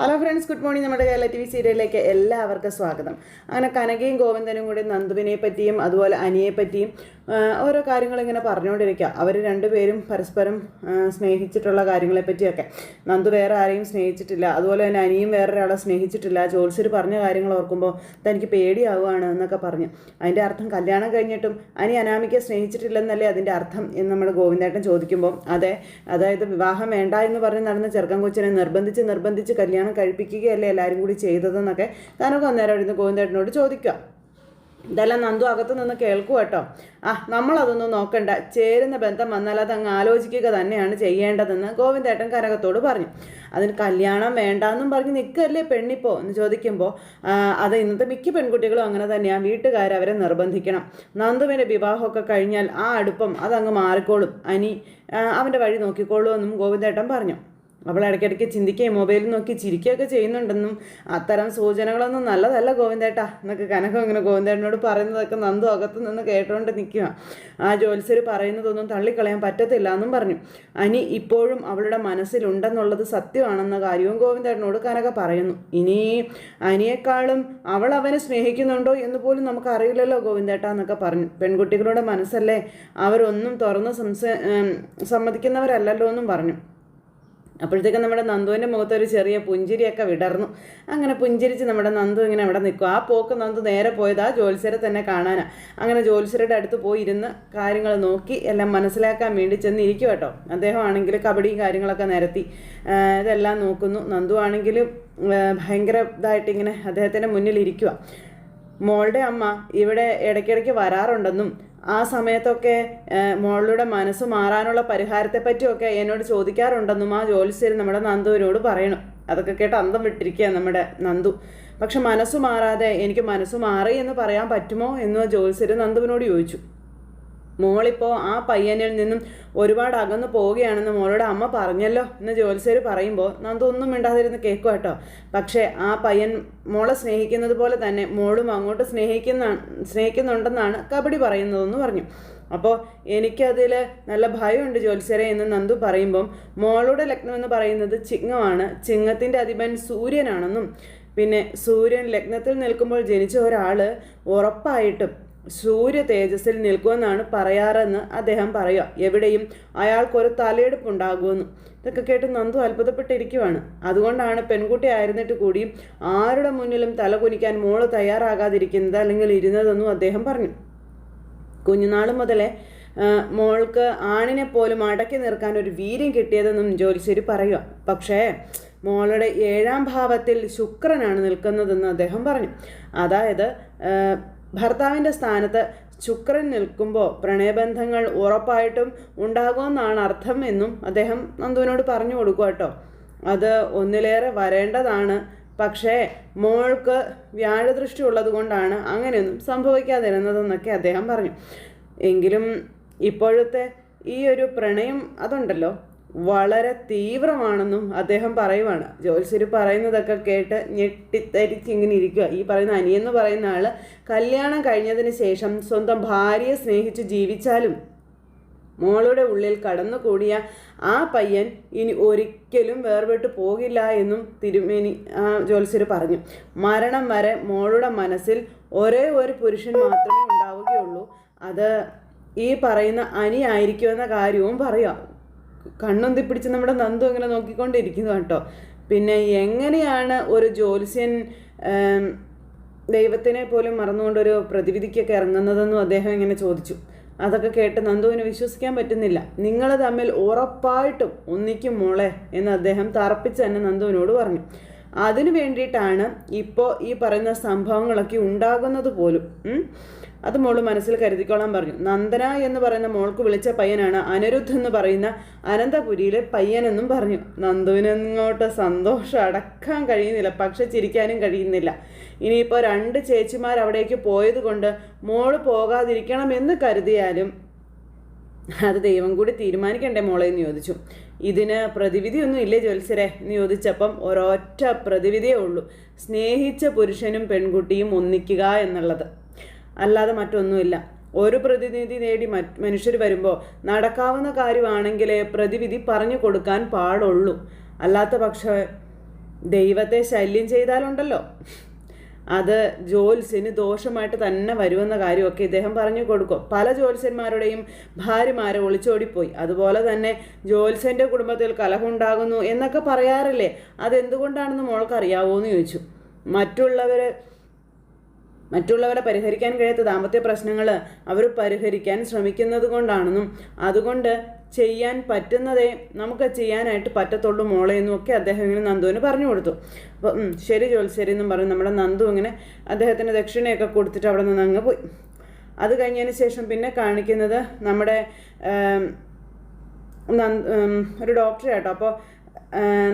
Hello friends good morning നമ്മുടെ Kerala T V സീരിയലിലേക്ക് എല്ലാവർക്കും സ്വാഗതം. അങ്ങനെ കനകയും ഗോവിന്ദനും കൂടി നന്ദുവിനെ പറ്റിയും അതുപോലെ അനിയെ പറ്റിയും ഓരോ കാര്യങ്ങൾ ഇങ്ങനെ പറഞ്ഞുകൊണ്ടിരിക്കുക. അവർ രണ്ടുപേരും പരസ്പരം സ്നേഹിച്ചിട്ടുള്ള കാര്യങ്ങളെപ്പറ്റിയൊക്കെ. നന്ദു വേറെ ആരെയും സ്നേഹിച്ചിട്ടില്ല. അതുപോലെ തന്നെ അനിയും വേറെ ഒരാളെ സ്നേഹിച്ചിട്ടില്ല. ജോത്സ്യർ പറഞ്ഞ കാര്യങ്ങൾ ഓർക്കുമ്പോൾ തനിക്ക് പേടിയാവുകയാണ് എന്നൊക്കെ പറഞ്ഞു. അതിന്റെ അർത്ഥം കല്യാണം കഴിഞ്ഞിട്ടും അനി അനാമികയെ സ്നേഹിച്ചിട്ടില്ലെന്നല്ലേ അതിന്റെ അർത്ഥം എന്ന് നമ്മുടെ ഗോവിന്ദേട്ടൻ ചോദിക്കുമ്പോൾ അതെ അതായത് വിവാഹം വേണ്ട എന്ന് പറഞ്ഞ് നടന്ന ചെറുക്കൻ കൊച്ചിനെ നിർബന്ധിച്ച് നിർബന്ധിച്ച് കല്യാണം കഴിപ്പിക്കുകയല്ലേ എല്ലാവരും കൂടി ചെയ്തതെന്നൊക്കെ താനൊക്കെ അന്നേരം അവിടുന്ന് ഗോവിന്ദേട്ടനോട് ചോദിക്കുക. ഇതെല്ലാം നന്ദു അകത്തു നിന്ന് കേൾക്കുക കേട്ടോ. ആ നമ്മളതൊന്നും നോക്കണ്ട. ചേരുന്ന ബന്ധം വന്നാൽ അത് അങ്ങ് ആലോചിക്കുക തന്നെയാണ് ചെയ്യേണ്ടതെന്ന് ഗോവിന്ദേട്ടൻ കനകത്തോട് പറഞ്ഞു. അതിന് കല്യാണം വേണ്ടാന്നും പറഞ്ഞ് നിൽക്കല്ലേ പെണ്ണിപ്പോ എന്ന് ചോദിക്കുമ്പോൾ അത് ഇന്നത്തെ മിക്ക പെൺകുട്ടികളും അങ്ങനെ തന്നെയാണ് വീട്ടുകാർ അവരെ നിർബന്ധിക്കണം. നന്ദുവിന്റെ വിവാഹമൊക്കെ കഴിഞ്ഞാൽ ആ അടുപ്പം അതങ്ങ് മാറിക്കോളും. അനി അവന്റെ വഴി നോക്കിക്കോളൂ എന്നും ഗോവിന്ദേട്ടൻ പറഞ്ഞു. അവൾ ഇടയ്ക്കിടയ്ക്ക് ചിന്തിക്കുകയും മൊബൈലിൽ നോക്കി ചിരിക്കുകയൊക്കെ ചെയ്യുന്നുണ്ടെന്നും അത്തരം സൂചനകളൊന്നും നല്ലതല്ല ഗോവിന്ദേട്ടാ എന്നൊക്കെ കനകം ഇങ്ങനെ ഗോവിന്ദേട്ടനോട് പറയുന്നതൊക്കെ നന്ദു അകത്ത് നിന്ന് കേട്ടുകൊണ്ട് നിൽക്കുക ആ ജോത്സ്യർ പറയുന്നതൊന്നും തള്ളിക്കളയാൻ പറ്റത്തില്ല എന്നും പറഞ്ഞു. അനി ഇപ്പോഴും അവളുടെ മനസ്സിലുണ്ടെന്നുള്ളത് സത്യമാണെന്ന കാര്യവും ഗോവിന്ദേട്ടനോട് കനക പറയുന്നു. ഇനി അനിയേക്കാളും അവൾ അവനെ സ്നേഹിക്കുന്നുണ്ടോ എന്ന് പോലും നമുക്ക് അറിയില്ലല്ലോ ഗോവിന്ദേട്ട എന്നൊക്കെ പറഞ്ഞു. പെൺകുട്ടികളുടെ മനസ്സല്ലേ അവരൊന്നും തുറന്ന് സംസ സമ്മതിക്കുന്നവരല്ലല്ലോ എന്നും പറഞ്ഞു. അപ്പോഴത്തേക്കും നമ്മുടെ നന്ദുവിന്റെ മുഖത്ത് ഒരു ചെറിയ പുഞ്ചിരിയൊക്കെ വിടർന്നു. അങ്ങനെ പുഞ്ചിരിച്ച് നമ്മുടെ നന്ദു ഇങ്ങനെ അവിടെ നിൽക്കും. ആ പോക്ക് നന്ദു നേരെ പോയത് ആ ജോത്സ്യരെ തന്നെ കാണാനാണ് അങ്ങനെ ജോത്സ്യരുടെ അടുത്ത് പോയി ഇരുന്ന് കാര്യങ്ങൾ നോക്കി എല്ലാം മനസ്സിലാക്കാൻ വേണ്ടി ചെന്ന് ഇരിക്കും കേട്ടോ. അദ്ദേഹമാണെങ്കിൽ കബഡിയും കബഡി കാര്യങ്ങളൊക്കെ നിരത്തി ഇതെല്ലാം നോക്കുന്നു. നന്ദു ആണെങ്കിലും ഭയങ്കര ഇതായിട്ട് ഇങ്ങനെ അദ്ദേഹത്തിന്റെ മുന്നിൽ ഇരിക്കുക മോളുടെ അമ്മ ഇവിടെ ഇടയ്ക്കിടയ്ക്ക് വരാറുണ്ടെന്നും ആ സമയത്തൊക്കെ മോളിലൂടെ മനസ്സ് മാറാനുള്ള പരിഹാരത്തെ പറ്റിയൊക്കെ എന്നോട് ചോദിക്കാറുണ്ടെന്നും ആ ജോലിസ്ഥിരം നമ്മുടെ നന്ദുവിനോട് പറയണം. അതൊക്കെ കേട്ട് അന്തം വിട്ടിരിക്കുക നമ്മുടെ നന്ദു. പക്ഷെ മനസ്സ് മാറാതെ എനിക്ക് മനസ്സ് മാറി എന്ന് പറയാൻ പറ്റുമോ എന്ന് ജോലിസ്ഥിരം നന്ദുവിനോട് ചോദിച്ചു. മോളിപ്പോൾ ആ പയ്യനിൽ നിന്നും ഒരുപാട് അകന്നു പോവുകയാണെന്ന് മോളോട് അമ്മ പറഞ്ഞല്ലോ എന്ന് ജോത്സ്യർ പറയുമ്പോൾ നന്ദു ഒന്നും മിണ്ടാതിരുന്ന് കേൾക്കുക കേട്ടോ പക്ഷേ ആ പയ്യൻ മോളെ സ്നേഹിക്കുന്നത് പോലെ തന്നെ മോളും അങ്ങോട്ട് സ്നേഹിക്കുന്ന സ്നേഹിക്കുന്നുണ്ടെന്നാണ് കബഡി പറയുന്നതെന്ന് പറഞ്ഞു. അപ്പോൾ എനിക്കതിൽ നല്ല ഭയമുണ്ട് ജ്യോത്സ്യരെ എന്ന് നന്ദു പറയുമ്പം മോളുടെ ലഗ്നം എന്ന് പറയുന്നത് ചിങ്ങമാണ്. ചിങ്ങത്തിന്റെ അധിപൻ സൂര്യനാണെന്നും. പിന്നെ സൂര്യൻ ലഗ്നത്തിൽ നിൽക്കുമ്പോൾ ജനിച്ച ഒരാൾ ഉറപ്പായിട്ടും സൂര്യ തേജസ്സിൽ നിൽക്കുമെന്നാണ് പറയാറെന്ന് അദ്ദേഹം പറയുക. എവിടെയും അയാൾക്കൊരു തലയെടുപ്പുണ്ടാകുമെന്ന്. ഇതൊക്കെ കേട്ട് നന്ദു അത്ഭുതപ്പെട്ടിരിക്കുവാണ്. അതുകൊണ്ടാണ് പെൺകുട്ടി ആയിരുന്നിട്ട് കൂടിയും ആരുടെ മുന്നിലും തല കുനിക്കാൻ മോൾ തയ്യാറാകാതിരിക്കുന്നത് അല്ലെങ്കിൽ ഇരുന്നതെന്നും അദ്ദേഹം പറഞ്ഞു. കുഞ്ഞുനാൾ മുതലേ മോൾക്ക് ആണിനെ പോലും അടക്കി നിർക്കാൻ ഒരു വീര്യം കിട്ടിയതെന്നും ജോലിശ്ശേരി പറയുക. പക്ഷേ മോളുടെ ഏഴാം ഭാവത്തിൽ ശുക്രനാണ് നിൽക്കുന്നതെന്ന് അദ്ദേഹം പറഞ്ഞു. അതായത് ഭർത്താവിന്റെ സ്ഥാനത്ത് ശുക്രൻ നിൽക്കുമ്പോൾ പ്രണയബന്ധങ്ങൾ ഉറപ്പായിട്ടും ഉണ്ടാകുമെന്നാണ് അർത്ഥം എന്നും അദ്ദേഹം നന്ദുവിനോട് പറഞ്ഞു കൊടുക്കുക കേട്ടോ. അത് ഒന്നിലേറെ വരേണ്ടതാണ്. പക്ഷേ മോൾക്ക് വ്യാഴദൃഷ്ടി ഉള്ളത് കൊണ്ടാണ് അങ്ങനെയൊന്നും സംഭവിക്കാതിരുന്നതെന്നൊക്കെ അദ്ദേഹം പറഞ്ഞു. എങ്കിലും ഇപ്പോഴത്തെ ഈ ഒരു പ്രണയം അതുണ്ടല്ലോ. വളരെ തീവ്രമാണെന്നും അദ്ദേഹം പറയുവാണ്. ജോത്സ്യർ പറയുന്നതൊക്കെ കേട്ട് ഞെട്ടിത്തരിച്ചിങ്ങനെ ഇരിക്കുക ഈ പറയുന്ന അനിയെന്ന് പറയുന്ന ആൾ കല്യാണം കഴിഞ്ഞതിന് ശേഷം സ്വന്തം ഭാര്യയെ സ്നേഹിച്ച് ജീവിച്ചാലും മോളുടെ ഉള്ളിൽ കടന്നുകൂടിയ ആ പയ്യൻ ഇനി ഒരിക്കലും വേർപെട്ട് പോകില്ല എന്നും തിരുമേനി ആ ജോത്സ്യർ പറഞ്ഞു. മരണം വരെ മോളുടെ മനസ്സിൽ ഒരേ ഒരു പുരുഷൻ മാത്രമേ ഉണ്ടാവുകയുള്ളൂ. അത് ഈ പറയുന്ന അനി ആയിരിക്കുമെന്ന കാര്യവും പറയാം കണ്ണൊന്തി പിടിച്ച് നമ്മുടെ നന്ദു ഇങ്ങനെ നോക്കിക്കൊണ്ടിരിക്കുന്നു കേട്ടോ. പിന്നെ എങ്ങനെയാണ് ഒരു ജ്യോത്സ്യൻ ദൈവത്തിനെ പോലും മറന്നുകൊണ്ടൊരു പ്രതിവിധിക്കൊക്കെ ഇറങ്ങുന്നതെന്നും അദ്ദേഹം ഇങ്ങനെ ചോദിച്ചു. അതൊക്കെ കേട്ട് നന്ദുവിന് വിശ്വസിക്കാൻ പറ്റുന്നില്ല. നിങ്ങൾ തമ്മിൽ ഉറപ്പായിട്ടും ഒന്നിക്കും മോളെ എന്ന് അദ്ദേഹം തറപ്പിച്ച് തന്നെ നന്ദുവിനോട് പറഞ്ഞു. അതിനു വേണ്ടിയിട്ടാണ് ഇപ്പോൾ ഈ പറയുന്ന സംഭവങ്ങളൊക്കെ ഉണ്ടാകുന്നത് പോലും. അത് മോൾ മനസ്സിൽ കരുതിക്കോളാൻ പറഞ്ഞു. നന്ദന എന്ന് പറയുന്ന മോൾക്ക് വിളിച്ച പയ്യനാണ് അനിരുദ്ധ് എന്ന് പറയുന്ന അനന്തപുരിയിലെ പയ്യനെന്നും പറഞ്ഞു. നന്ദുവിനങ്ങോട്ട് സന്തോഷം അടക്കാൻ കഴിയുന്നില്ല. പക്ഷെ ചിരിക്കാനും കഴിയുന്നില്ല. ഇനിയിപ്പോൾ രണ്ട് ചേച്ചിമാർ അവിടേക്ക് പോയത് കൊണ്ട് മോൾ പോകാതിരിക്കണമെന്ന് കരുതിയാലും അത് ദൈവം കൂടി തീരുമാനിക്കണ്ടേ മോളെ എന്ന് ചോദിച്ചു. ഇതിന് പ്രതിവിധിയൊന്നും ഇല്ലേ ജ്വത്സരെ എന്ന് ചോദിച്ചപ്പം ഒരൊറ്റ പ്രതിവിധിയേ ഉള്ളൂ. സ്നേഹിച്ച പുരുഷനും പെൺകുട്ടിയും ഒന്നിക്കുക എന്നുള്ളത്. അല്ലാതെ മറ്റൊന്നുമില്ല. ഒരു പ്രതിനിധി നേടി മനുഷ്യർ വരുമ്പോൾ നടക്കാവുന്ന കാര്യമാണെങ്കിലേ പ്രതിവിധി പറഞ്ഞു കൊടുക്കാൻ പാടുള്ളൂ. അല്ലാത്ത പക്ഷേ ദൈവത്തെ ശല്യം ചെയ്താലുണ്ടല്ലോ. അത് ജോത്സ്യന് ദോഷമായിട്ട് തന്നെ വരുമെന്ന കാര്യമൊക്കെ ഇദ്ദേഹം പറഞ്ഞു കൊടുക്കും. പല ജോത്സ്യന്മാരുടെയും ഭാര്യമാരെ ഒളിച്ചോടിപ്പോയി. അതുപോലെ തന്നെ ജോൽസന്റെ കുടുംബത്തിൽ കലഹമുണ്ടാകുന്നു എന്നൊക്കെ പറയാറില്ലേ? അതെന്തുകൊണ്ടാണെന്ന് മോൾക്ക് അറിയാവോ എന്ന് ചോദിച്ചു. മറ്റുള്ളവർ മറ്റുള്ളവരെ പരിഹരിക്കാൻ കഴിയാത്ത ദാമ്പത്യ പ്രശ്നങ്ങൾ അവർ പരിഹരിക്കാൻ ശ്രമിക്കുന്നത് കൊണ്ടാണെന്നും അതുകൊണ്ട് ചെയ്യാൻ പറ്റുന്നതേ നമുക്ക് ചെയ്യാനായിട്ട് പറ്റത്തുള്ളൂ മോളെ എന്നും ഒക്കെ അദ്ദേഹം ഇങ്ങനെ നന്ദുവിന് പറഞ്ഞു കൊടുത്തു. അപ്പോൾ ശരി ജോൽശരി എന്നും പറഞ്ഞു. നമ്മുടെ നന്ദു ഇങ്ങനെ അദ്ദേഹത്തിന് ദക്ഷിണയൊക്കെ കൊടുത്തിട്ട് അവിടെ നിന്ന് അങ്ങ് പോയി. അത് കഴിഞ്ഞതിന് ശേഷം പിന്നെ കാണിക്കുന്നത് നമ്മുടെ ഒരു ഡോക്ടറെ കേട്ടോ അപ്പോൾ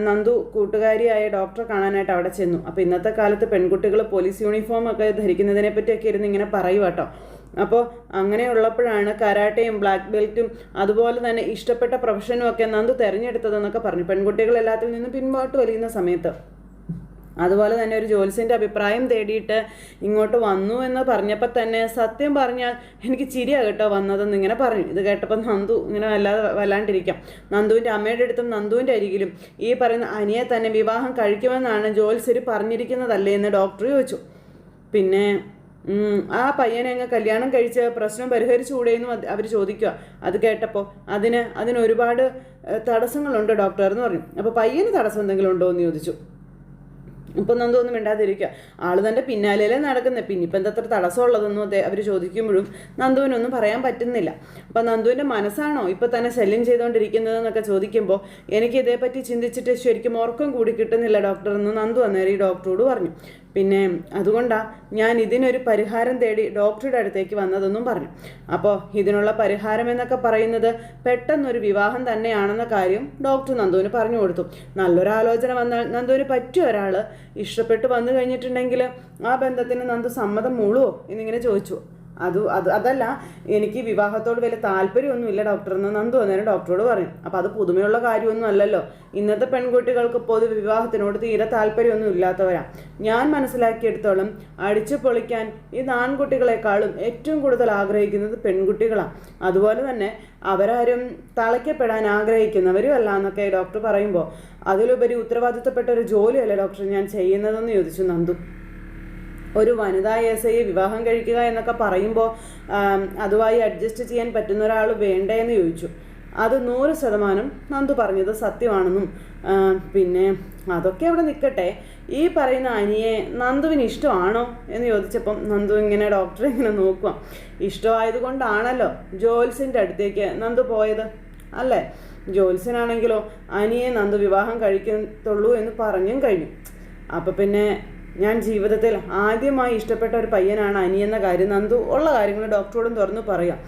നന്ദു കൂട്ടുകാരിയായ ഡോക്ടറെ കാണാനായിട്ട് അവിടെ ചെന്നു. അപ്പോൾ ഇന്നത്തെ കാലത്ത് പെൺകുട്ടികൾ പോലീസ് യൂണിഫോം ഒക്കെ ധരിക്കുന്നതിനെ പറ്റിയൊക്കെ ഇരുന്ന് ഇങ്ങനെ പറയും കേട്ടോ. അപ്പോൾ അങ്ങനെയുള്ളപ്പോഴാണ് കരാട്ടയും ബ്ലാക്ക് ബെൽറ്റും അതുപോലെ തന്നെ ഇഷ്ടപ്പെട്ട പ്രൊഫഷനും ഒക്കെ നന്ദു തിരഞ്ഞെടുത്തതെന്നൊക്കെ പറഞ്ഞു. പെൺകുട്ടികൾ എല്ലാത്തിൽ നിന്നും പിൻപോട്ട് വലിയുന്ന സമയത്ത്. അതുപോലെ തന്നെ ഒരു ജോത്സ്യന്റെ അഭിപ്രായം തേടിയിട്ട് ഇങ്ങോട്ട് വന്നു എന്ന് പറഞ്ഞപ്പോൾ തന്നെ സത്യം പറഞ്ഞാൽ എനിക്ക് ചിരിയാ കേട്ടോ വന്നതെന്ന് ഇങ്ങനെ പറഞ്ഞു. ഇത് കേട്ടപ്പോൾ നന്ദു ഇങ്ങനെ വല്ലാതെ വല്ലാണ്ടിരിക്കാം. നന്ദുവിന്റെ അമ്മയുടെ അടുത്തും നന്ദുവിന്റെ അരികിലും ഈ പറയുന്ന അനിയെ തന്നെ വിവാഹം കഴിക്കുമെന്നാണ് ജോത്സ്യർ പറഞ്ഞിരിക്കുന്നതല്ലേ എന്ന് ഡോക്ടർ ചോദിച്ചു. പിന്നെ ആ പയ്യനെ അങ്ങ് കല്യാണം കഴിച്ച് പ്രശ്നം പരിഹരിച്ചുകൂടെ എന്ന് അവർ ചോദിക്കുക അത് കേട്ടപ്പോൾ അതിന് അതിന് ഒരുപാട് തടസ്സങ്ങളുണ്ട് ഡോക്ടർ എന്ന് പറഞ്ഞു. അപ്പോൾ പയ്യന് തടസ്സം എന്തെങ്കിലും ഉണ്ടോ എന്ന് ചോദിച്ചു. ഇപ്പം നന്ദു ഒന്നും മിണ്ടാതിരിക്കുക ആൾ തന്റെ പിന്നാലെയല്ലേ നടക്കുന്നത് പിന്നെ ഇപ്പം എന്തത്ര തടസ്സമുള്ളതെന്നും അതെ അവർ ചോദിക്കുമ്പോഴും നന്ദുവിനൊന്നും പറയാൻ പറ്റുന്നില്ല. അപ്പം നന്ദുവിന്റെ മനസ്സാണോ ഇപ്പം തന്നെ ശല്യം ചെയ്തുകൊണ്ടിരിക്കുന്നതെന്നൊക്കെ ചോദിക്കുമ്പോൾ എനിക്ക് ഇതേപ്പറ്റി ചിന്തിച്ചിട്ട് ശരിക്കും ഉറക്കം കൂടി കിട്ടുന്നില്ല ഡോക്ടർ എന്ന് നന്ദു അന്നേരം ഈ ഡോക്ടറോട് പറഞ്ഞു. പിന്നെ അതുകൊണ്ടാണ് ഞാൻ ഇതിനൊരു പരിഹാരം തേടി ഡോക്ടറുടെ അടുത്തേക്ക് വന്നതെന്നും പറഞ്ഞു. അപ്പോൾ ഇതിനുള്ള പരിഹാരം എന്നൊക്കെ പറയുന്നത് പെട്ടെന്നൊരു വിവാഹം തന്നെയാണെന്ന കാര്യം ഡോക്ടർ നന്ദുവിന് പറഞ്ഞു കൊടുത്തു. നല്ലൊരു ആലോചന വന്നാൽ നന്ദുവിന് പറ്റിയ ഒരാൾ ഇഷ്ടപ്പെട്ട് വന്നു കഴിഞ്ഞിട്ടുണ്ടെങ്കിൽ ആ ബന്ധത്തിന് നന്ദു സമ്മതം മൂളുവോ എന്നിങ്ങനെ ചോദിച്ചു. അത് അത് അതല്ല എനിക്ക് വിവാഹത്തോട് വലിയ താല്പര്യമൊന്നുമില്ല ഡോക്ടർ എന്ന് നന്ദു അന്നേരം ഡോക്ടറോട് പറയും. അപ്പോൾ അത് പുതുമയുള്ള കാര്യമൊന്നും അല്ലല്ലോ. ഇന്നത്തെ പെൺകുട്ടികൾക്ക് പൊതു വിവാഹത്തിനോട് തീരെ താല്പര്യമൊന്നും ഇല്ലാത്തവരാണ് ഞാൻ മനസ്സിലാക്കിയെടുത്തോളം അടിച്ചു പൊളിക്കാൻ ഈ ആൺകുട്ടികളെക്കാളും ഏറ്റവും കൂടുതൽ ആഗ്രഹിക്കുന്നത് പെൺകുട്ടികളാണ് അതുപോലെ തന്നെ അവരാരും തളയ്ക്കപ്പെടാൻ ആഗ്രഹിക്കുന്നവരും അല്ല എന്നൊക്കെ ഡോക്ടർ പറയുമ്പോൾ അതിലുപരി ഉത്തരവാദിത്തപ്പെട്ട ഒരു ജോലിയല്ലേ ഡോക്ടർ ഞാൻ ചെയ്യുന്നതെന്ന് ചോദിച്ചു നന്ദു. ഒരു വനിതാ എസ് ഐയെ വിവാഹം കഴിക്കുക എന്നൊക്കെ പറയുമ്പോൾ അതുമായി അഡ്ജസ്റ്റ് ചെയ്യാൻ പറ്റുന്ന ഒരാൾ വേണ്ടേ എന്ന് ചോദിച്ചു. അത് നൂറ് ശതമാനം നന്ദു പറഞ്ഞത് സത്യമാണെന്നും പിന്നെ അതൊക്കെ അവിടെ നിൽക്കട്ടെ ഈ പറയുന്ന അനിയെ നന്ദുവിന് ഇഷ്ടമാണോ എന്ന് ചോദിച്ചപ്പം നന്ദു ഇങ്ങനെ ഡോക്ടറെ ഇങ്ങനെ നോക്കുക ഇഷ്ടമായതുകൊണ്ടാണല്ലോ ജോൽസിന്റെ അടുത്തേക്ക് നന്ദു പോയത് അല്ലേ? ജോത്സ്യനാണെങ്കിലോ അനിയെ നന്ദു വിവാഹം കഴിക്കത്തുള്ളൂ എന്ന് പറഞ്ഞും കഴിഞ്ഞു. അപ്പം പിന്നെ ഞാൻ ജീവിതത്തിൽ ആദ്യമായി ഇഷ്ടപ്പെട്ട ഒരു പയ്യനാണ് അനി എന്ന കാര്യം നന്ദു. ഉള്ള കാര്യങ്ങൾ ഡോക്ടറോടും തുറന്നു പറയാം.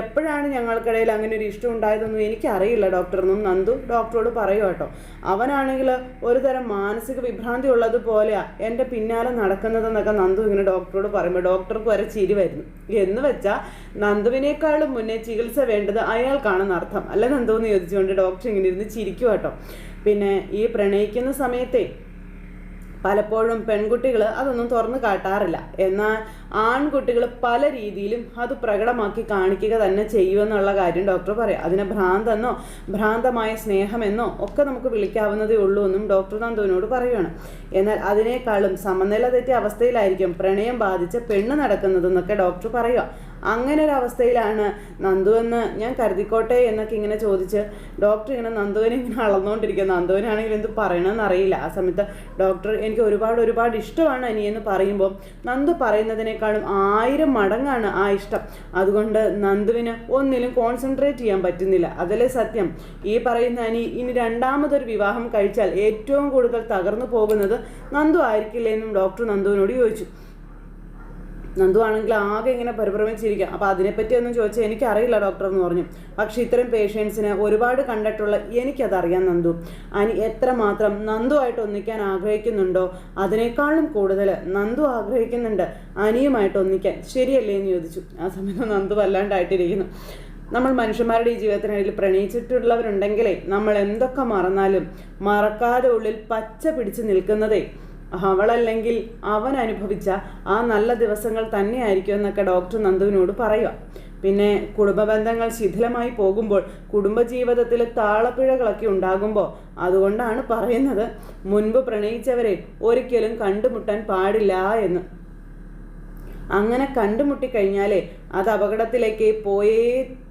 എപ്പോഴാണ് ഞങ്ങൾക്കിടയിൽ അങ്ങനെ ഒരു ഇഷ്ടം ഉണ്ടായതെന്നും എനിക്കറിയില്ല ഡോക്ടറെന്നും നന്ദു ഡോക്ടറോട് പറയുക കേട്ടോ. അവനാണെങ്കിൽ ഒരു തരം മാനസിക വിഭ്രാന്തി ഉള്ളതുപോലെയാണ് എന്റെ പിന്നാലെ നടക്കുന്നതെന്നൊക്കെ നന്ദു ഇങ്ങനെ ഡോക്ടറോട് പറയുമ്പോൾ ഡോക്ടർക്ക് വരെ ചിരി വരുന്നു. എന്ന് വെച്ചാൽ നന്ദുവിനേക്കാളും മുന്നേ ചികിത്സ വേണ്ടത് അയാൾക്കാണെന്ന് അർത്ഥം. അല്ല നന്ദു എന്ന് ചോദിച്ചുകൊണ്ട് ഡോക്ടർ ഇങ്ങനെ ഇരുന്ന് ചിരിക്കും കേട്ടോ. പിന്നെ ഈ പ്രണയിക്കുന്ന സമയത്തെ പലപ്പോഴും പെൺകുട്ടികൾ അതൊന്നും തുറന്നു കാട്ടാറില്ല. എന്നാൽ ആൺകുട്ടികൾ പല രീതിയിലും അത് പ്രകടമാക്കി കാണിക്കുക തന്നെ ചെയ്യുമെന്നുള്ള കാര്യം ഡോക്ടർ പറയാം. അതിനെ ഭ്രാന്തെന്നോ ഭ്രാന്തമായ സ്നേഹമെന്നോ ഒക്കെ നമുക്ക് വിളിക്കാവുന്നതേ ഉള്ളൂ എന്നും ഡോക്ടർ നന്ദുവിനോട് പറയുകയാണ് എന്നാൽ അതിനേക്കാളും സമനില തെറ്റിയ അവസ്ഥയിലായിരിക്കും പ്രണയം ബാധിച്ച പെണ്ണ് നടക്കുന്നതെന്നൊക്കെ ഡോക്ടർ പറയുക അങ്ങനെ ഒരു അവസ്ഥയിലാണ് നന്ദു ഞാൻ കരുതിക്കോട്ടെ എന്നൊക്കെ ഇങ്ങനെ ചോദിച്ച് ഡോക്ടർ ഇങ്ങനെ നന്ദുവിനെ ഇങ്ങനെ അളന്നുകൊണ്ടിരിക്കുക നന്ദുവിനാണെങ്കിൽ എന്ത് പറയണമെന്ന് അറിയില്ല. ആ സമയത്ത് ഡോക്ടർ എനിക്ക് ഒരുപാട് ഒരുപാട് ഇഷ്ടമാണ് അനിയെന്ന് പറയുമ്പോൾ നന്ദു പറയുന്നതിനേക്കാളും ആയിരം മടങ്ങാണ് ആ ഇഷ്ടം. അതുകൊണ്ട് നന്ദുവിന് ഒന്നിലും കോൺസെൻട്രേറ്റ് ചെയ്യാൻ പറ്റുന്നില്ല. അതല്ലേ സത്യം? ഈ പറയുന്ന അനി ഇനി രണ്ടാമതൊരു വിവാഹം കഴിച്ചാൽ ഏറ്റവും കൂടുതൽ തകർന്നു പോകുന്നത് നന്ദു ആയിരിക്കില്ലേ എന്നും ഡോക്ടർ നന്ദുവിനോട് ചോദിച്ചു. നന്ദു ആണെങ്കിൽ ആകെ ഇങ്ങനെ പരിഭ്രമിച്ചിരിക്കുക അപ്പോൾ അതിനെപ്പറ്റി ഒന്നും ചോദിച്ചാൽ എനിക്കറിയില്ല ഡോക്ടർ എന്ന് പറഞ്ഞു. പക്ഷേ ഇത്തരം പേഷ്യൻസിനെ ഒരുപാട് കണ്ടിട്ടുള്ള എനിക്കതറിയാം നന്ദു. അനി എത്രമാത്രം നന്ദുവായിട്ട് ഒന്നിക്കാൻ ആഗ്രഹിക്കുന്നുണ്ടോ? അതിനേക്കാളും കൂടുതൽ നന്ദു ആഗ്രഹിക്കുന്നുണ്ട് അനിയുമായിട്ട് ഒന്നിക്കാൻ. ശരിയല്ലേ എന്ന് ചോദിച്ചു. ആ സമയത്ത് നന്ദു വല്ലാണ്ടായിട്ടിരിക്കുന്നു. നമ്മൾ മനുഷ്യന്മാരുടെ ഈ ജീവിതത്തിനിടയിൽ പ്രണയിച്ചിട്ടുള്ളവരുണ്ടെങ്കിലേ നമ്മൾ എന്തൊക്കെ മറന്നാലും മറക്കാതെ ഉള്ളിൽ പച്ച പിടിച്ച് നിൽക്കുന്നതേ അവളല്ലെങ്കിൽ അവൻ അനുഭവിച്ച ആ നല്ല ദിവസങ്ങൾ തന്നെയായിരിക്കും എന്നൊക്കെ ഡോക്ടർ നന്ദുവിനോട് പറയുക. പിന്നെ കുടുംബ ബന്ധങ്ങൾ ശിഥിലമായി പോകുമ്പോൾ കുടുംബജീവിതത്തിൽ താളപ്പിഴകളൊക്കെ ഉണ്ടാകുമ്പോൾ അതുകൊണ്ടാണ് പറയുന്നത് മുൻപ് പ്രണയിച്ചവരെ ഒരിക്കലും കണ്ടുമുട്ടാൻ പാടില്ല എന്ന്. അങ്ങനെ കണ്ടുമുട്ടിക്കഴിഞ്ഞാലേ അത് അപകടത്തിലേക്ക് പോയേ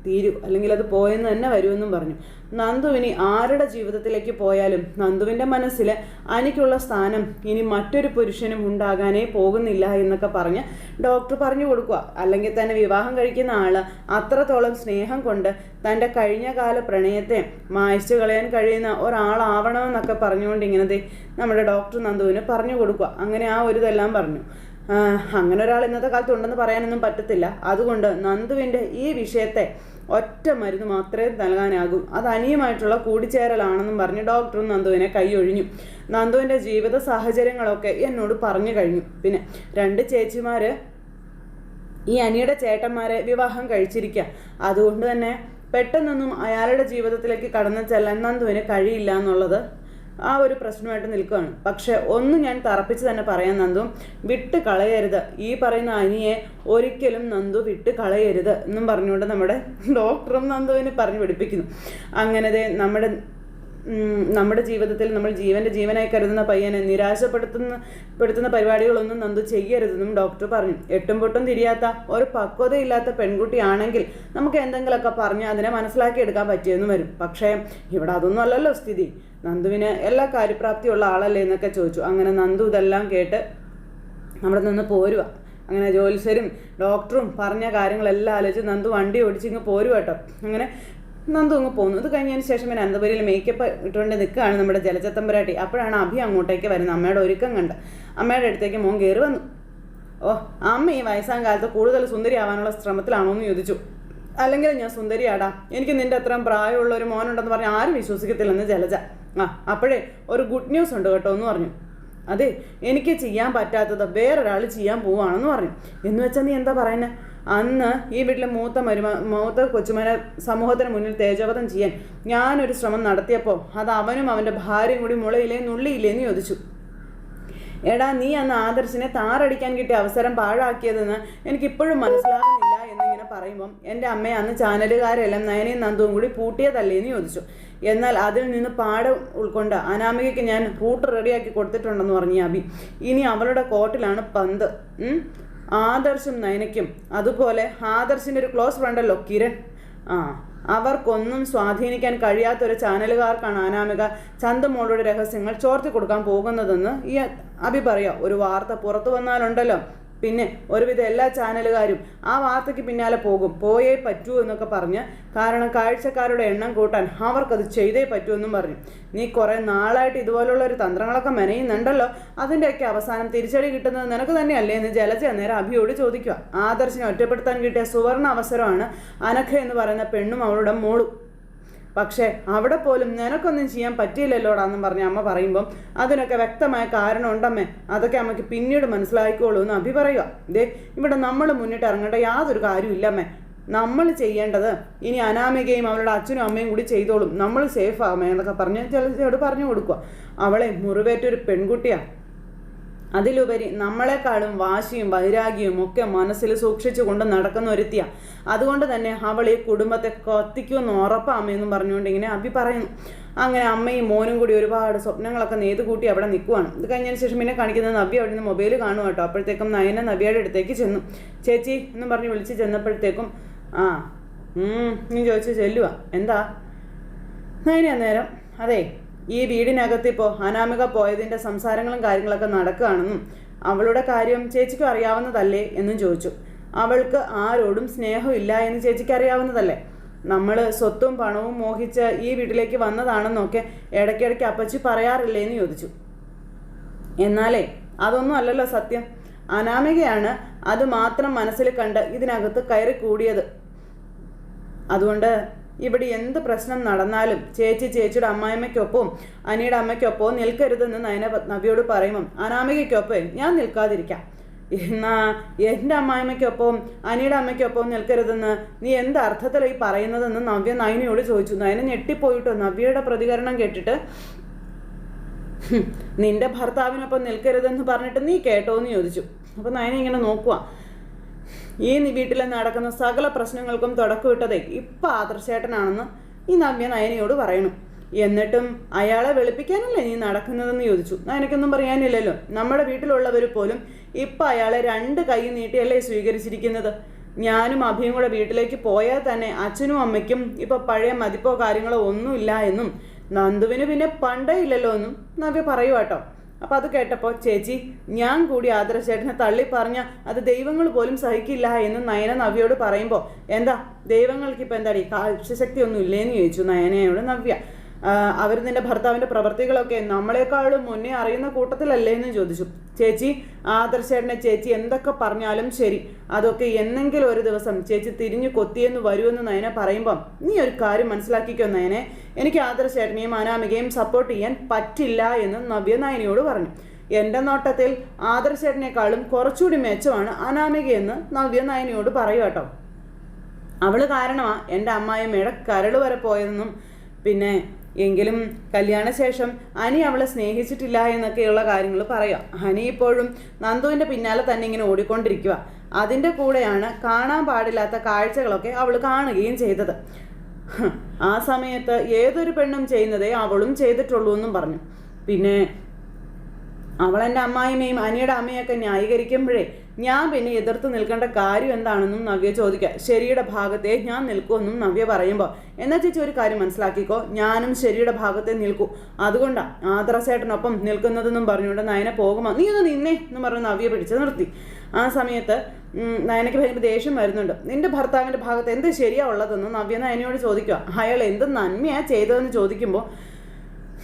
തീരൂ അല്ലെങ്കിൽ അത് പോയെന്ന് തന്നെ വരുമെന്നും പറഞ്ഞു. നന്ദു ഇനി ആരുടെ ജീവിതത്തിലേക്ക് പോയാലും നന്ദുവിന്റെ മനസ്സിൽ അനിക്കുള്ള സ്ഥാനം ഇനി മറ്റൊരു പുരുഷനും ഉണ്ടാകാനേ പോകുന്നില്ല എന്നൊക്കെ പറഞ്ഞ് ഡോക്ടർ പറഞ്ഞു കൊടുക്കുക അല്ലെങ്കിൽ തന്നെ വിവാഹം കഴിക്കുന്ന ആൾ അത്രത്തോളം സ്നേഹം കൊണ്ട് തന്റെ കഴിഞ്ഞകാല പ്രണയത്തെ മായ്ച്ചു കളയാൻ കഴിയുന്ന ഒരാളാവണമെന്നൊക്കെ പറഞ്ഞുകൊണ്ട് ഇങ്ങനത്തെ നമ്മുടെ ഡോക്ടർ നന്ദുവിന് പറഞ്ഞു കൊടുക്കുക അങ്ങനെ ആ ഒരു ഇതെല്ലാം പറഞ്ഞു അങ്ങനെ ഒരാൾ ഇന്നത്തെ കാലത്ത് ഉണ്ടെന്ന് പറയാനൊന്നും പറ്റത്തില്ല. അതുകൊണ്ട് നന്ദുവിന്റെ ഈ വിഷയത്തെ ഒറ്റ മരുന്ന് മാത്രമേ നൽകാനാകൂ. അത് അനിയമായിട്ടുള്ള കൂടിച്ചേരലാണെന്നും പറഞ്ഞ് ഡോക്ടറും നന്ദുവിനെ കൈയൊഴിഞ്ഞു. നന്ദുവിന്റെ ജീവിത സാഹചര്യങ്ങളൊക്കെ എന്നോട് പറഞ്ഞു കഴിഞ്ഞു. പിന്നെ രണ്ട് ചേച്ചിമാർ ഈ അനിയുടെ ചേട്ടന്മാരെ വിവാഹം കഴിച്ചിരിക്കുക അതുകൊണ്ട് തന്നെ പെട്ടെന്നൊന്നും അയാളുടെ ജീവിതത്തിലേക്ക് കടന്നു ചെല്ലാൻ നന്ദുവിന് കഴിയില്ല എന്നുള്ളത് ആ ഒരു പ്രശ്നമായിട്ട് നിൽക്കുകയാണ്. പക്ഷെ ഒന്ന് ഞാൻ തറപ്പിച്ച് തന്നെ പറയാൻ നന്ദു. വിട്ട് കളയരുത്. ഈ പറയുന്ന അനിയെ ഒരിക്കലും നന്ദു വിട്ട് കളയരുത് എന്നും പറഞ്ഞുകൊണ്ട് നമ്മുടെ ഡോക്ടറും നന്ദുവിനെ പറഞ്ഞു പഠിപ്പിക്കുന്നു. അങ്ങനെ നമ്മുടെ നമ്മുടെ ജീവിതത്തിൽ നമ്മൾ ജീവന്റെ ജീവനായി കരുതുന്ന പയ്യനെ നിരാശപ്പെടുത്തുന്ന പെടുത്തുന്ന പരിപാടികളൊന്നും നന്ദു ചെയ്യരുതെന്നും ഡോക്ടർ പറഞ്ഞു. എട്ടും പൊട്ടും തിരിയാത്ത ഒരു പക്വതയില്ലാത്ത പെൺകുട്ടിയാണെങ്കിൽ നമുക്ക് എന്തെങ്കിലുമൊക്കെ പറഞ്ഞ് അതിനെ മനസ്സിലാക്കി എടുക്കാൻ പറ്റിയെന്നും വരും. പക്ഷേ ഇവിടെ അതൊന്നും അല്ലല്ലോ സ്ഥിതി. നന്ദുവിന് എല്ലാ കാര്യപ്രാപ്തിയുള്ള ആളല്ലേ എന്നൊക്കെ ചോദിച്ചു. അങ്ങനെ നന്ദു ഇതെല്ലാം കേട്ട് അവിടെ നിന്ന് പോരുക. അങ്ങനെ ജോലിസരും ഡോക്ടറും പറഞ്ഞ കാര്യങ്ങളെല്ലാം ആലോചിച്ച് നന്ദു വണ്ടി ഓടിച്ച് ഇങ്ങ് പോരുക കേട്ടോ. അങ്ങനെ നന്ദു അങ്ങ് പോകുന്നു. അത് കഴിഞ്ഞതിന് ശേഷം പിന്നെ അനന്തപുരിയിൽ മേക്കപ്പ് ഇട്ടുകൊണ്ട് നിൽക്കുകയാണ് നമ്മുടെ ജലചത്തമ്പരാട്ടി. അപ്പോഴാണ് അഭി അങ്ങോട്ടേക്ക് വരുന്നത്. അമ്മയുടെ ഒരുക്കം കണ്ട്. അമ്മയുടെ അടുത്തേക്ക് മോൻ കയറി വന്നു. ഓ അമ്മ ഈ വയസ്സാം കാലത്ത് കൂടുതൽ സുന്ദരിയാവാനുള്ള ശ്രമത്തിലാണോ എന്ന് ചോദിച്ചു. അല്ലെങ്കിൽ ഞാൻ സുന്ദരിയാടാ. എനിക്ക് നിന്റെ അത്രയും പ്രായമുള്ള ഒരു മോനുണ്ടെന്ന് പറഞ്ഞ് ആരും വിശ്വസിക്കത്തില്ലെന്ന് ജലജ. ആ അപ്പോഴേ ഒരു ഗുഡ് ന്യൂസ് ഉണ്ട് കേട്ടോ എന്ന് പറഞ്ഞു. അതെ എനിക്ക് ചെയ്യാൻ പറ്റാത്തത് വേറൊരാൾ ചെയ്യാൻ പോവാണെന്ന് പറഞ്ഞു. എന്ന് വെച്ചാൽ നീ എന്താ പറയുന്നത് അന്ന് ഈ വീട്ടിലെ മൂത്ത മരുമ മൂത്ത കൊച്ചുമനെ സമൂഹത്തിന് മുന്നിൽ തേജോവധം ചെയ്യാൻ ഞാനൊരു ശ്രമം നടത്തിയപ്പോൾ അത് അവനും അവന്റെ ഭാര്യയും കൂടി മുളയില്ലേ നുള്ളിയില്ലേ എന്ന് ചോദിച്ചു. എടാ നീ അന്ന് ആദർശിനെ താറടിക്കാൻ കിട്ടിയ അവസരം പാഴാക്കിയതെന്ന് എനിക്കിപ്പോഴും മനസ്സിലാകുന്നില്ല എന്നിങ്ങനെ പറയുമ്പം എന്റെ അമ്മയെ അന്ന് ചാനലുകാരെല്ലാം നയനയും നന്ദുവും കൂടി പൂട്ടിയതല്ലേ എന്ന് ചോദിച്ചു. എന്നാൽ അതിൽ നിന്ന് പാഠം ഉൾക്കൊണ്ട് അനാമികയ്ക്ക് ഞാൻ പൂട്ട് റെഡിയാക്കി കൊടുത്തിട്ടുണ്ടെന്ന് പറഞ്ഞു അബി ഇനി അവളുടെ കോട്ടിലാണ് പന്ത്. ആദർശും നയനയ്ക്കും. അതുപോലെ ആദർശിന്റെ ഒരു ക്ലോസ് ഫ്രണ്ടല്ലോ കിരൺ. ആ അവർക്കൊന്നും സ്വാധീനിക്കാൻ കഴിയാത്ത ഒരു ചാനലുകാർക്കാണ് അനാമിക ചന്തമോളുടെ രഹസ്യങ്ങൾ ചോർത്തി കൊടുക്കാൻ പോകുന്നതെന്ന് ഈ അഭി പറയാം ഒരു വാർത്ത പുറത്തു വന്നാലുണ്ടല്ലോ. പിന്നെ ഒരുവിധ എല്ലാ ചാനലുകാരും ആ വാർത്തയ്ക്ക് പിന്നാലെ പോകും. പോയേ പറ്റൂ എന്നൊക്കെ പറഞ്ഞ് കാരണം കാഴ്ചക്കാരുടെ എണ്ണം കൂട്ടാൻ അവർക്കത് ചെയ്തേ പറ്റൂ എന്നും പറഞ്ഞു. നീ കുറേ നാളായിട്ട് ഇതുപോലുള്ള ഒരു തന്ത്രങ്ങളൊക്കെ മെനയുന്നുണ്ടല്ലോ? അതിന്റെയൊക്കെ അവസാനം തിരിച്ചടി കിട്ടുന്നത് നിനക്ക് തന്നെയല്ലേ എന്ന് ജലജ നേരം അഭിയോട് ചോദിക്കുക. ആദർശിനെ ഒറ്റപ്പെടുത്താൻ കിട്ടിയ സുവർണ അവസരമാണ് അനഖ എന്ന് പറയുന്ന പെണ്ണും അവളുടെ മോളും. പക്ഷേ അവിടെ പോലും നിനക്കൊന്നും ചെയ്യാൻ പറ്റിയില്ലല്ലോടാന്നും പറഞ്ഞ് അമ്മ പറയുമ്പം അതിനൊക്കെ വ്യക്തമായ കാരണം ഉണ്ടമ്മേ അതൊക്കെ അമ്മയ്ക്ക് പിന്നീട് മനസ്സിലാക്കിക്കോളൂ എന്ന് അഭി പറയുക. ദേ ഇവിടെ നമ്മൾ മുന്നിട്ട് ഇറങ്ങേണ്ട യാതൊരു കാര്യമില്ലമ്മേ നമ്മൾ ചെയ്യേണ്ടത് ഇനി അനാമികയും അവളുടെ അച്ഛനും അമ്മയും കൂടി ചെയ്തോളും. നമ്മൾ സേഫ് ആമേ എന്നൊക്കെ പറഞ്ഞ് ചില ചിലരോട് പറഞ്ഞു കൊടുക്കുക. അവളെ മുറിവേറ്റൊരു പെൺകുട്ടിയാണ് അതിലുപരി നമ്മളെക്കാളും വാശിയും വൈരാഗ്യവും ഒക്കെ മനസ്സിൽ സൂക്ഷിച്ചു കൊണ്ട് നടക്കുന്ന ഒരുത്തിയ. അതുകൊണ്ട് തന്നെ അവൾ ഈ കുടുംബത്തെ കത്തിക്കുമെന്ന് ഉറപ്പാമെന്നും പറഞ്ഞുകൊണ്ട് ഇങ്ങനെ അഭി പറയുന്നു. അങ്ങനെ അമ്മയും മോനും കൂടി ഒരുപാട് സ്വപ്നങ്ങളൊക്കെ നെയ്ത് കൂട്ടി അവിടെ നിൽക്കുവാണ് ഇത് കഴിഞ്ഞതിന് ശേഷം പിന്നെ കാണിക്കുന്നത് നബി അവിടെ നിന്ന് മൊബൈൽ കാണും കേട്ടോ. അപ്പോഴത്തേക്കും നയന നബിയുടെ അടുത്തേക്ക് ചെന്നു. ചേച്ചി എന്നും പറഞ്ഞ് വിളിച്ച് ചെന്നപ്പോഴത്തേക്കും ആ നീ ചോദിച്ചു ചെല്ലുക എന്താ? നയന നേരം അതെ ഈ വീടിനകത്തിപ്പോൾ അനാമിക പോയതിന്റെ സംസാരങ്ങളും കാര്യങ്ങളൊക്കെ നടക്കുകയാണെന്നും അവളുടെ കാര്യം ചേച്ചിക്കും അറിയാവുന്നതല്ലേ എന്നും ചോദിച്ചു. അവൾക്ക് ആരോടും സ്നേഹമില്ല എന്ന് ചേച്ചിക്ക് അറിയാവുന്നതല്ലേ? നമ്മൾ സ്വത്തും പണവും മോഹിച്ച് ഈ വീട്ടിലേക്ക് വന്നതാണെന്നൊക്കെ ഇടയ്ക്കിടയ്ക്ക് അപ്പച്ചി പറയാറില്ലേ എന്ന് ചോദിച്ചു. എന്നാലേ അതൊന്നും അല്ലല്ലോ സത്യം. അനാമികയാണ് അത് മാത്രം മനസ്സിൽ കണ്ട് ഇതിനകത്ത് കയറി കൂടിയത്. അതുകൊണ്ട് ഇവിടെ എന്ത് പ്രശ്നം നടന്നാലും ചേച്ചി ചേച്ചിയുടെ അമ്മായിമ്മയ്ക്കൊപ്പവും അനിയുടെ അമ്മയ്ക്കൊപ്പവും നിൽക്കരുതെന്ന് നയന നവിയോട് പറയുമ്പം അനാമികയ്ക്കൊപ്പം ഞാൻ നിൽക്കാതിരിക്കാം. എന്നാ എന്റെ അമ്മായിമ്മയ്ക്കൊപ്പം അനിയുടെ അമ്മയ്ക്കൊപ്പം നിൽക്കരുതെന്ന് നീ എന്ത് അർത്ഥത്തിലാണ് ഈ പറയുന്നതെന്ന് നവ്യ നയനയോട് ചോദിച്ചു. നയന ഞെട്ടിപ്പോയിട്ടോ നവ്യയുടെ പ്രതികരണം കേട്ടിട്ട്? നിന്റെ ഭർത്താവിനൊപ്പം നിൽക്കരുതെന്ന് പറഞ്ഞിട്ട് നീ കേട്ടോ എന്ന് ചോദിച്ചു. അപ്പോൾ നയന ഇങ്ങനെ നോക്കുക ഈ വീട്ടിൽ നടക്കുന്ന സകല പ്രശ്നങ്ങൾക്കും തുടക്കമിട്ടതേ ഇപ്പം ആദർശേട്ടനാണെന്ന് ഈ നവ്യ നയനയോട് പറയണു എന്നിട്ടും അയാളെ വെളുപ്പിക്കാനല്ലേ നീ നടക്കുന്നതെന്ന് ചോദിച്ചു. നയനക്കൊന്നും പറയാനില്ലല്ലോ. നമ്മുടെ വീട്ടിലുള്ളവർ പോലും ഇപ്പം അയാളെ രണ്ട് കൈ നീട്ടിയല്ലേ സ്വീകരിച്ചിരിക്കുന്നത്. ഞാനും അഭിയും കൂടെ വീട്ടിലേക്ക് പോയാൽ തന്നെ അച്ഛനും അമ്മയ്ക്കും ഇപ്പൊ പഴയ മതിപ്പോ കാര്യങ്ങളോ ഒന്നുമില്ല എന്നും നന്ദുവിന് പിന്നെ പണ്ടേ ഇല്ലല്ലോ എന്നും നവ്യ പറയുവാട്ടോ. അപ്പൊ അത് കേട്ടപ്പോൾ ചേച്ചി ഞാൻ കൂടി ആദർശേട്ടനെ തള്ളി പറഞ്ഞ അത് ദൈവങ്ങൾ പോലും സഹിക്കില്ല എന്ന് നയന നവ്യയോട് പറയുമ്പോൾ എന്താ ദൈവങ്ങൾക്ക് ഇപ്പം എന്താടി കാഴ്ചശക്തി ഒന്നും ഇല്ലേന്ന് ചോദിച്ചു നയനയോട് നവ്യ. അവർ നിന്റെ ഭർത്താവിന്റെ പ്രവർത്തികളൊക്കെ നമ്മളെക്കാളും മുന്നേ അറിയുന്ന കൂട്ടത്തിലല്ലേ എന്ന് ചോദിച്ചു. ചേച്ചി ആദർശേട്ടനെ ചേച്ചി എന്തൊക്കെ പറഞ്ഞാലും ശരി. അതൊക്കെ എന്നെങ്കിലും ഒരു ദിവസം ചേച്ചി തിരിഞ്ഞു കൊത്തിയെന്ന് വരുമെന്ന് നയനെ പറയുമ്പം നീ ഒരു കാര്യം മനസ്സിലാക്കിക്കോ നയനെ. എനിക്ക് ആദർശേട്ടനെയും അനാമികയും സപ്പോർട്ട് ചെയ്യാൻ പറ്റില്ല എന്ന് നവ്യ നയനയോട് പറഞ്ഞു. എന്റെ നോട്ടത്തിൽ ആദർശേട്ടനേക്കാളും കുറച്ചുകൂടി മെച്ചമാണ് അനാമികയെന്ന് നവ്യ നയനയോട് പറയുക അവൾ കാരണമാണ് എന്റെ അമ്മായിമ്മയുടെ കരൾ വരെ പോയതെന്നും പിന്നെ എങ്കിലും കല്യാണശേഷം അനി അവളെ സ്നേഹിച്ചിട്ടില്ല എന്നൊക്കെയുള്ള കാര്യങ്ങൾ പറയാം. ഹനി ഇപ്പോഴും നന്ദുവിന്റെ പിന്നാലെ തന്നെ ഇങ്ങനെ ഓടിക്കൊണ്ടിരിക്കുക അതിന്റെ കൂടെയാണ് കാണാൻ പാടില്ലാത്ത കാഴ്ചകളൊക്കെ അവൾ കാണുകയും ചെയ്തത്. ആ സമയത്ത് ഏതൊരു പെണ്ണും ചെയ്യുന്നതേ അവളും ചെയ്തിട്ടുള്ളൂ എന്നും പറഞ്ഞു. പിന്നെ അവൾ എന്റെ അമ്മായിമ്മയും അനിയുടെ അമ്മയൊക്കെ ന്യായീകരിക്കുമ്പോഴേ ഞാൻ പിന്നെ എതിർത്ത് നിൽക്കേണ്ട കാര്യം എന്താണെന്നും നവ്യ ചോദിക്കുക ശരിയുടെ ഭാഗത്തെ ഞാൻ നിൽക്കുമെന്നും നവ്യ പറയുമ്പോൾ എന്നാ ചേച്ചി ഒരു കാര്യം മനസ്സിലാക്കിക്കോ? ഞാനും ശരിയുടെ ഭാഗത്തെ നിൽക്കൂ. അതുകൊണ്ടാണ് ആദർശേട്ടനൊപ്പം നിൽക്കുന്നതെന്നും പറഞ്ഞുകൊണ്ട് നയനെ പോകുമോ നീ ഒന്ന് നിന്നേ എന്ന് പറഞ്ഞു നവ്യ പിടിച്ച് നിർത്തി. ആ സമയത്ത് നയനയ്ക്ക് ഭയങ്കര ദേഷ്യം വരുന്നുണ്ട്. നിന്റെ ഭർത്താവിന്റെ ഭാഗത്ത് എന്ത് ശരിയാ ഉള്ളതെന്ന്? നവ്യ നയനയോട് ചോദിക്കുക അയാൾ എന്ത് നന്മയാണ് ചെയ്തതെന്ന് ചോദിക്കുമ്പോൾ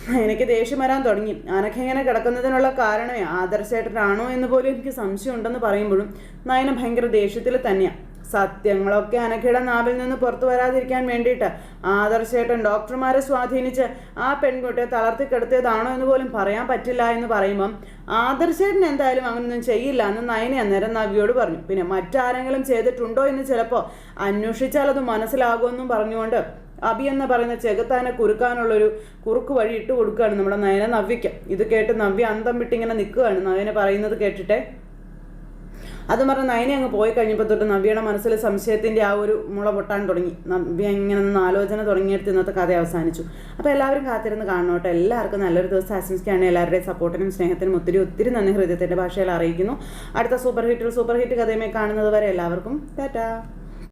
എനിക്ക് ദേഷ്യം വരാൻ തുടങ്ങി. അനക്ക് ഇങ്ങനെ കിടക്കുന്നതിനുള്ള കാരണമേ ആദർശേട്ടനാണോ എന്ന് പോലും എനിക്ക് സംശയം ഉണ്ടെന്ന് പറയുമ്പോഴും നയന ഭയങ്കര ദേഷ്യത്തിൽ തന്നെയാണ് സത്യങ്ങളൊക്കെ അനഖയുടെ നാവിൽ നിന്ന് പുറത്തു വരാതിരിക്കാൻ വേണ്ടിയിട്ട് ആദർശേട്ടൻ ഡോക്ടർമാരെ സ്വാധീനിച്ച് ആ പെൺകുട്ടിയെ തളർത്തി കെടുത്തിയതാണോ എന്ന് പോലും പറയാൻ പറ്റില്ല എന്ന് പറയുമ്പം ആദർശേട്ടൻ എന്തായാലും അങ്ങനൊന്നും ചെയ്യില്ല എന്ന് നയനെ അന്നേരം നവ്യോട് പറഞ്ഞു. പിന്നെ മറ്റാരെങ്കിലും ചെയ്തിട്ടുണ്ടോ എന്ന് ചിലപ്പോൾ അന്വേഷിച്ചാൽ അത് മനസ്സിലാകുമെന്നും പറഞ്ഞുകൊണ്ട് അബി എന്ന് പറയുന്ന ചെകുത്താനെ കുറുക്കാനുള്ളൊരു കുറുക്ക് വഴി ഇട്ട് കൊടുക്കുകയാണ് നമ്മുടെ നയനെ നവ്യയ്ക്ക്. ഇത് കേട്ട് നവ്യ അന്തം വിട്ടിങ്ങനെ നിൽക്കുകയാണ്. നയനെ പറയുന്നത് കേട്ടിട്ടെ. അത് പറഞ്ഞ് നയനെ അങ്ങ് പോയി കഴിഞ്ഞപ്പോൾ തൊട്ട് നവ്യയുടെ മനസ്സിൽ സംശയത്തിന്റെ ആ ഒരു മുള പൊട്ടാൻ തുടങ്ങി. നവ്യ ഇങ്ങനെ നിന്ന് ആലോചന തുടങ്ങിയെടുത്ത് ഇന്നത്തെ കഥ അവസാനിച്ചു. അപ്പോൾ എല്ലാവരും കാത്തിരുന്ന് കാണണോട്ടെ. എല്ലാവർക്കും നല്ലൊരു ദിവസം ആശംസിക്കുകയാണ്. എല്ലാവരുടെയും സപ്പോർട്ടിനും സ്നേഹത്തിനും ഒത്തിരി ഒത്തിരി നന്ദി ഹൃദയത്തിന്റെ ഭാഷയിൽ അറിയിക്കുന്നു. അടുത്ത സൂപ്പർ ഹിറ്റിൽ സൂപ്പർ ഹിറ്റ് കഥയുമായി കാണുന്നത് വരെ എല്ലാവർക്കും ടാറ്റാ.